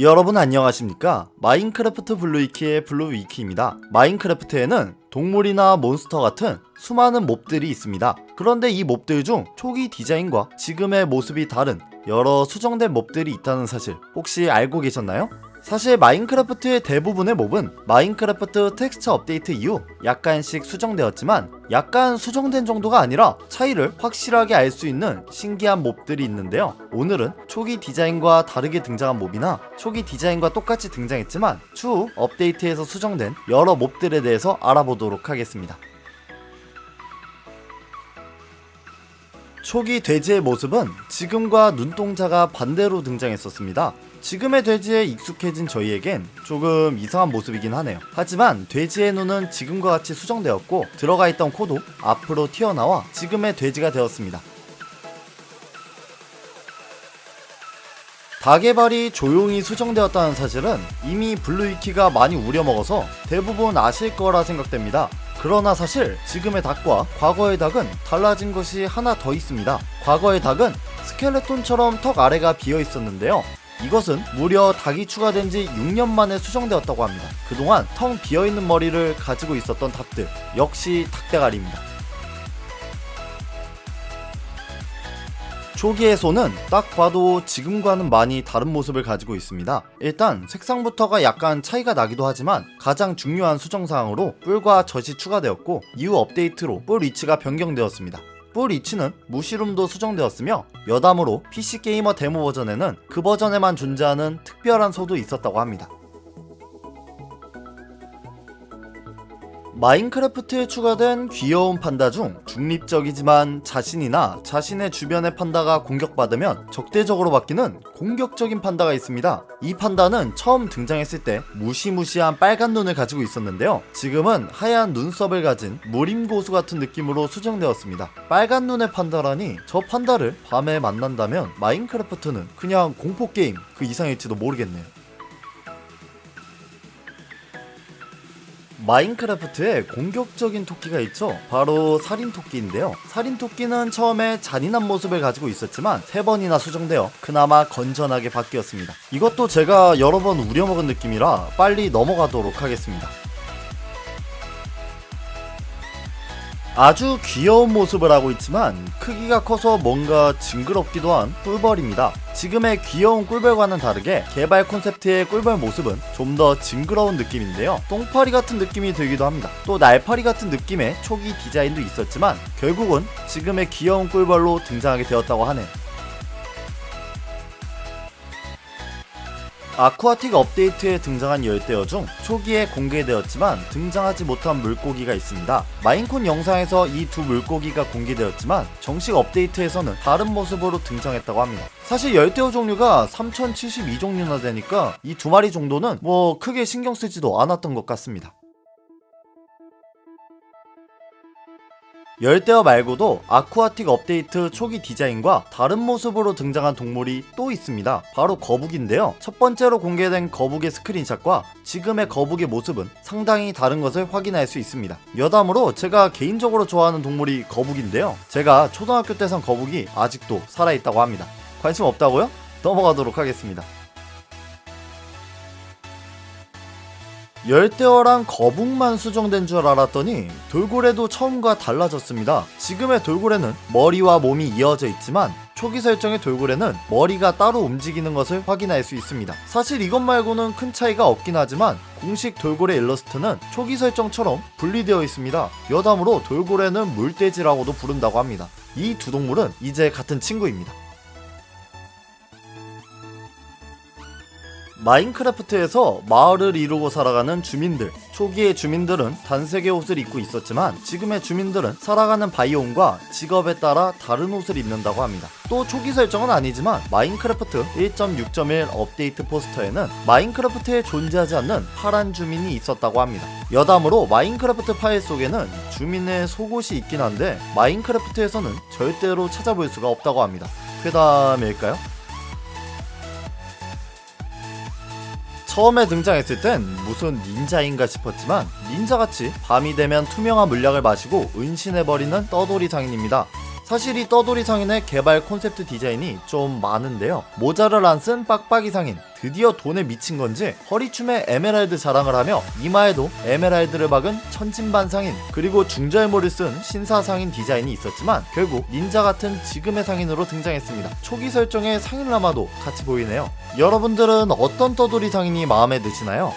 여러분 안녕하십니까? 마인크래프트 블루위키의 블루위키입니다. 마인크래프트에는 동물이나 몬스터 같은 수많은 몹들이 있습니다. 그런데 이 몹들 중 초기 디자인과 지금의 모습이 다른 여러 수정된 몹들이 있다는 사실 혹시 알고 계셨나요? 사실 마인크래프트의 대부분의 몹은 마인크래프트 텍스처 업데이트 이후 약간씩 수정되었지만 약간 수정된 정도가 아니라 차이를 확실하게 알 수 있는 신기한 몹들이 있는데요. 오늘은 초기 디자인과 다르게 등장한 몹이나 초기 디자인과 똑같이 등장했지만 추후 업데이트에서 수정된 여러 몹들에 대해서 알아보도록 하겠습니다. 초기 돼지의 모습은 지금과 눈동자가 반대로 등장했었습니다. 지금의 돼지에 익숙해진 저희에겐 조금 이상한 모습이긴 하네요. 하지만 돼지의 눈은 지금과 같이 수정되었고 들어가 있던 코도 앞으로 튀어나와 지금의 돼지가 되었습니다. 닭의 발이 조용히 수정되었다는 사실은 이미 블루위키가 많이 우려먹어서 대부분 아실 거라 생각됩니다. 그러나 사실 지금의 닭과 과거의 닭은 달라진 것이 하나 더 있습니다. 과거의 닭은 스켈레톤처럼 턱 아래가 비어 있었는데요. 이것은 무려 닭이 추가된 지 6년 만에 수정되었다고 합니다. 그동안 텅 비어 있는 머리를 가지고 있었던 닭들 역시 닭대가리입니다. 초기의 소는 딱 봐도 지금과는 많이 다른 모습을 가지고 있습니다. 일단 색상부터가 약간 차이가 나기도 하지만 가장 중요한 수정사항으로 뿔과 젖이 추가되었고 이후 업데이트로 뿔 위치가 변경되었습니다. 뿔 위치는 무시룸도 수정되었으며 여담으로 PC게이머 데모 버전에는 그 버전에만 존재하는 특별한 소도 있었다고 합니다. 마인크래프트에 추가된 귀여운 판다 중 중립적이지만 자신이나 자신의 주변의 판다가 공격받으면 적대적으로 바뀌는 공격적인 판다가 있습니다. 이 판다는 처음 등장했을 때 무시무시한 빨간 눈을 가지고 있었는데요. 지금은 하얀 눈썹을 가진 무림고수 같은 느낌으로 수정되었습니다. 빨간 눈의 판다라니 저 판다를 밤에 만난다면 마인크래프트는 그냥 공포게임 그 이상일지도 모르겠네요. 마인크래프트에 공격적인 토끼가 있죠. 바로 살인 토끼인데요. 살인 토끼는 처음에 잔인한 모습을 가지고 있었지만 세 번이나 수정되어 그나마 건전하게 바뀌었습니다. 이것도 제가 여러 번 우려먹은 느낌이라 빨리 넘어가도록 하겠습니다. 아주 귀여운 모습을 하고 있지만 크기가 커서 뭔가 징그럽기도 한 꿀벌입니다. 지금의 귀여운 꿀벌과는 다르게 개발 콘셉트의 꿀벌 모습은 좀 더 징그러운 느낌인데요. 똥파리 같은 느낌이 들기도 합니다. 또 날파리 같은 느낌의 초기 디자인도 있었지만 결국은 지금의 귀여운 꿀벌로 등장하게 되었다고 하네요. 아쿠아틱 업데이트에 등장한 열대어 중 초기에 공개되었지만 등장하지 못한 물고기가 있습니다. 마인콘 영상에서 이 두 물고기가 공개되었지만 정식 업데이트에서는 다른 모습으로 등장했다고 합니다. 사실 열대어 종류가 3072종류나 되니까 이 두 마리 정도는 뭐 크게 신경 쓰지도 않았던 것 같습니다. 열대어 말고도 아쿠아틱 업데이트 초기 디자인과 다른 모습으로 등장한 동물이 또 있습니다. 바로 거북인데요. 첫 번째로 공개된 거북의 스크린샷과 지금의 거북의 모습은 상당히 다른 것을 확인할 수 있습니다. 여담으로 제가 개인적으로 좋아하는 동물이 거북인데요. 제가 초등학교 때 산 거북이 아직도 살아있다고 합니다. 관심 없다고요? 넘어가도록 하겠습니다. 열대어랑 거북만 수정된 줄 알았더니 돌고래도 처음과 달라졌습니다. 지금의 돌고래는 머리와 몸이 이어져 있지만 초기 설정의 돌고래는 머리가 따로 움직이는 것을 확인할 수 있습니다. 사실 이것 말고는 큰 차이가 없긴 하지만 공식 돌고래 일러스트는 초기 설정처럼 분리되어 있습니다. 여담으로 돌고래는 물돼지라고도 부른다고 합니다. 이 두 동물은 이제 같은 친구입니다. 마인크래프트에서 마을을 이루고 살아가는 주민들. 초기의 주민들은 단색의 옷을 입고 있었지만 지금의 주민들은 살아가는 바이옴과 직업에 따라 다른 옷을 입는다고 합니다. 또 초기 설정은 아니지만 마인크래프트 1.6.1 업데이트 포스터에는 마인크래프트에 존재하지 않는 파란 주민이 있었다고 합니다. 여담으로 마인크래프트 파일 속에는 주민의 속옷이 있긴 한데 마인크래프트에서는 절대로 찾아볼 수가 없다고 합니다. 괴담일까요? 처음에 등장했을 땐 무슨 닌자인가 싶었지만 닌자같이 밤이 되면 투명한 물약을 마시고 은신해버리는 떠돌이 상인입니다. 사실 이 떠돌이 상인의 개발 콘셉트 디자인이 좀 많은데요. 모자를 안 쓴 빡빡이 상인, 드디어 돈에 미친 건지 허리춤에 에메랄드 자랑을 하며 이마에도 에메랄드를 박은 천진반상인 그리고 중절모를 쓴 신사상인 디자인이 있었지만 결국 닌자 같은 지금의 상인으로 등장했습니다. 초기 설정의 상인 라마도 같이 보이네요. 여러분들은 어떤 떠돌이 상인이 마음에 드시나요?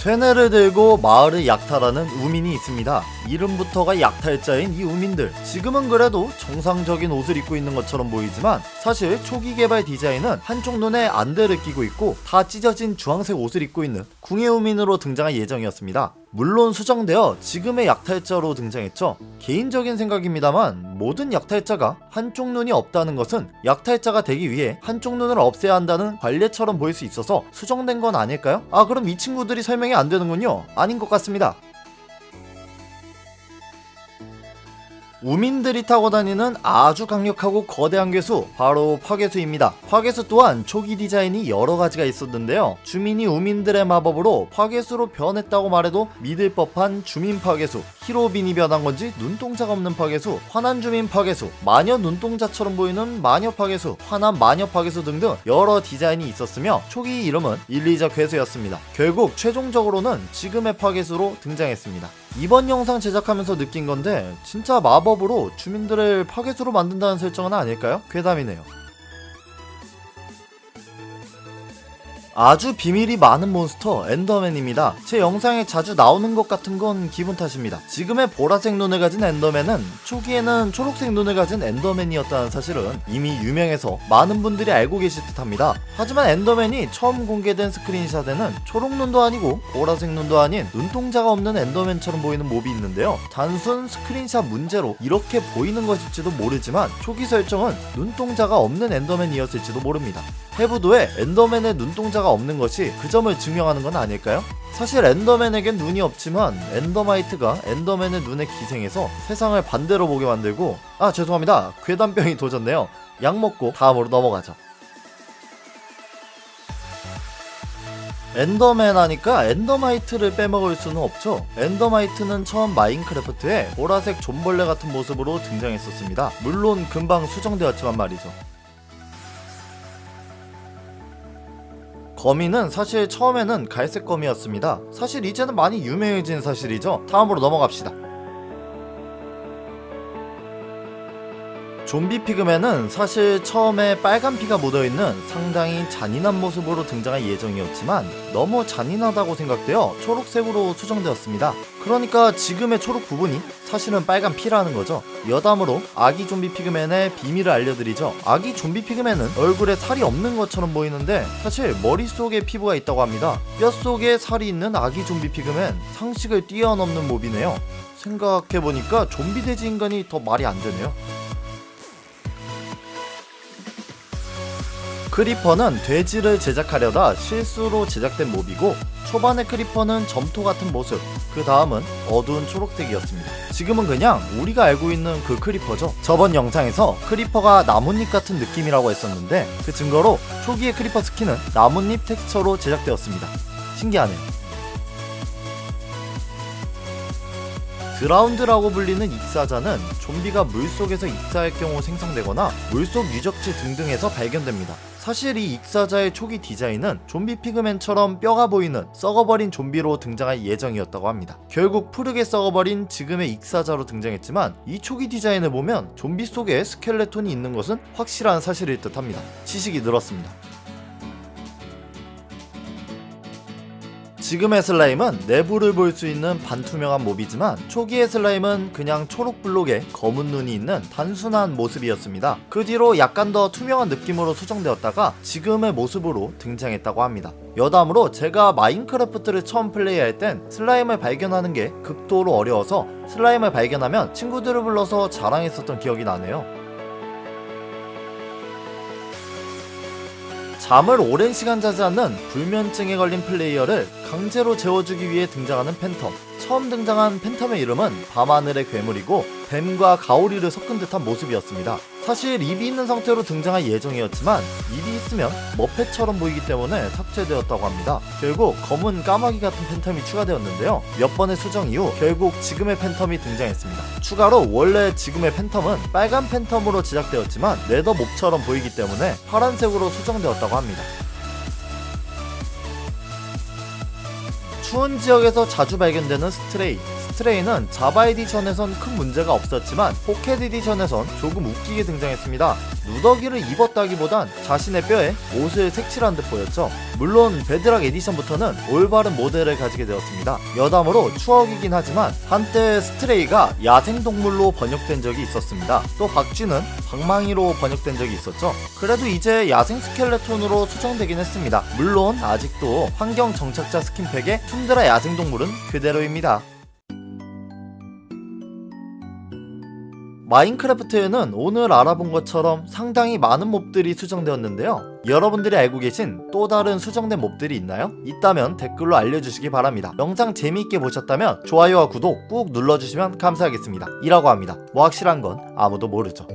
쇠뇌를 들고 마을을 약탈하는 우민이 있습니다. 이름부터가 약탈자인 이 우민들. 지금은 그래도 정상적인 옷을 입고 있는 것처럼 보이지만 사실 초기 개발 디자인은 한쪽 눈에 안대를 끼고 있고 다 찢어진 주황색 옷을 입고 있는 궁예 우민으로 등장할 예정이었습니다. 물론 수정되어 지금의 약탈자로 등장했죠. 개인적인 생각입니다만 모든 약탈자가 한쪽 눈이 없다는 것은 약탈자가 되기 위해 한쪽 눈을 없애야 한다는 관례처럼 보일 수 있어서 수정된 건 아닐까요? 아 그럼 이 친구들이 설명이 안 되는군요. 아닌 것 같습니다. 우민들이 타고 다니는 아주 강력하고 거대한 괴수 바로 파괴수입니다. 파괴수 또한 초기 디자인이 여러 가지가 있었는데요. 주민이 우민들의 마법으로 파괴수로 변했다고 말해도 믿을 법한 주민 파괴수, 히로빈이 변한 건지 눈동자가 없는 파괴수, 화난 주민 파괴수, 마녀 눈동자처럼 보이는 마녀 파괴수, 화난 마녀 파괴수 등등 여러 디자인이 있었으며 초기 이름은 일리자 괴수였습니다. 결국 최종적으로는 지금의 파괴수로 등장했습니다. 이번 영상 제작하면서 느낀 건데 진짜 마법으로 주민들을 파괴수로 만든다는 설정은 아닐까요? 괴담이네요. 아주 비밀이 많은 몬스터 엔더맨입니다. 제 영상에 자주 나오는 것 같은 건 기분 탓입니다. 지금의 보라색 눈을 가진 엔더맨은 초기에는 초록색 눈을 가진 엔더맨이었다는 사실은 이미 유명해서 많은 분들이 알고 계실 듯합니다. 하지만 엔더맨이 처음 공개된 스크린샷에는 초록 눈도 아니고 보라색 눈도 아닌 눈동자가 없는 엔더맨처럼 보이는 몹이 있는데요. 단순 스크린샷 문제로 이렇게 보이는 것일지도 모르지만 초기 설정은 눈동자가 없는 엔더맨이었을지도 모릅니다. 해부도에 엔더맨의 눈동자가 없는 것이 그 점을 증명하는 건 아닐까요? 사실 엔더맨에겐 눈이 없지만 엔더마이트가 엔더맨의 눈에 기생해서 세상을 반대로 보게 만들고 아 죄송합니다 괴담병이 도졌네요 약 먹고 다음으로 넘어가죠 엔더맨 하니까 엔더마이트를 빼먹을 수는 없죠. 엔더마이트는 처음 마인크래프트에 보라색 존벌레 같은 모습으로 등장했었습니다. 물론 금방 수정되었지만 말이죠. 거미는 사실 처음에는 갈색 거미였습니다. 사실 이제는 많이 유명해진 사실이죠. 다음으로 넘어갑시다. 좀비 피그맨은 사실 처음에 빨간 피가 묻어있는 상당히 잔인한 모습으로 등장할 예정이었지만 너무 잔인하다고 생각되어 초록색으로 수정되었습니다. 그러니까 지금의 초록 부분이 사실은 빨간 피라는 거죠. 여담으로 아기 좀비 피그맨의 비밀을 알려드리죠. 아기 좀비 피그맨은 얼굴에 살이 없는 것처럼 보이는데 사실 머릿속에 피부가 있다고 합니다. 뼛속에 살이 있는 아기 좀비 피그맨 상식을 뛰어넘는 몹이네요. 생각해보니까 좀비 돼지 인간이 더 말이 안 되네요. 크리퍼는 돼지를 제작하려다 실수로 제작된 몹이고 초반의 크리퍼는 점토 같은 모습 그 다음은 어두운 초록색이었습니다. 지금은 그냥 우리가 알고 있는 그 크리퍼죠. 저번 영상에서 크리퍼가 나뭇잎 같은 느낌이라고 했었는데 그 증거로 초기의 크리퍼 스킨은 나뭇잎 텍스처로 제작되었습니다. 신기하네요 드라운드라고 불리는 익사자는 좀비가 물속에서 익사할 경우 생성되거나 물속 유적지 등등에서 발견됩니다. 사실 이 익사자의 초기 디자인은 좀비 피그맨처럼 뼈가 보이는 썩어버린 좀비로 등장할 예정이었다고 합니다. 결국 푸르게 썩어버린 지금의 익사자로 등장했지만 이 초기 디자인을 보면 좀비 속에 스켈레톤이 있는 것은 확실한 사실일 듯 합니다. 지식이 늘었습니다. 지금의 슬라임은 내부를 볼 수 있는 반투명한 몹이지만 초기의 슬라임은 그냥 초록 블록에 검은 눈이 있는 단순한 모습이었습니다. 그 뒤로 약간 더 투명한 느낌으로 수정되었다가 지금의 모습으로 등장했다고 합니다. 여담으로 제가 마인크래프트를 처음 플레이할 땐 슬라임을 발견하는 게 극도로 어려워서 슬라임을 발견하면 친구들을 불러서 자랑했었던 기억이 나네요. 잠을 오랜 시간 자지 않는 불면증에 걸린 플레이어를 강제로 재워주기 위해 등장하는 팬텀. 처음 등장한 팬텀의 이름은 밤하늘의 괴물이고 뱀과 가오리를 섞은 듯한 모습이었습니다. 사실 입이 있는 상태로 등장할 예정이었지만 입이 있으면 머펫처럼 보이기 때문에 삭제되었다고 합니다. 결국 검은 까마귀 같은 팬텀이 추가되었는데요. 몇 번의 수정 이후 결국 지금의 팬텀이 등장했습니다. 추가로 원래 지금의 팬텀은 빨간 팬텀으로 제작되었지만 레더 몹처럼 보이기 때문에 파란색으로 수정되었다고 합니다. 추운 지역에서 자주 발견되는 스트레이. 스트레이는 자바 에디션에선 큰 문제가 없었지만 포켓 에디션에선 조금 웃기게 등장했습니다. 누더기를 입었다기보단 자신의 뼈에 옷을 색칠한 듯 보였죠. 물론 베드락 에디션부터는 올바른 모델을 가지게 되었습니다. 여담으로 추억이긴 하지만 한때 스트레이가 야생동물로 번역된 적이 있었습니다. 또 박쥐는 방망이로 번역된 적이 있었죠. 그래도 이제 야생 스켈레톤으로 수정되긴 했습니다. 물론 아직도 환경 정착자 스킨팩의 툰드라 야생동물은 그대로입니다. 마인크래프트에는 오늘 알아본 것처럼 상당히 많은 몹들이 수정되었는데요. 여러분들이 알고 계신 또 다른 수정된 몹들이 있나요? 있다면 댓글로 알려주시기 바랍니다. 영상 재미있게 보셨다면 좋아요와 구독 꾹 눌러주시면 감사하겠습니다. 이라고 합니다. 뭐 확실한 건 아무도 모르죠.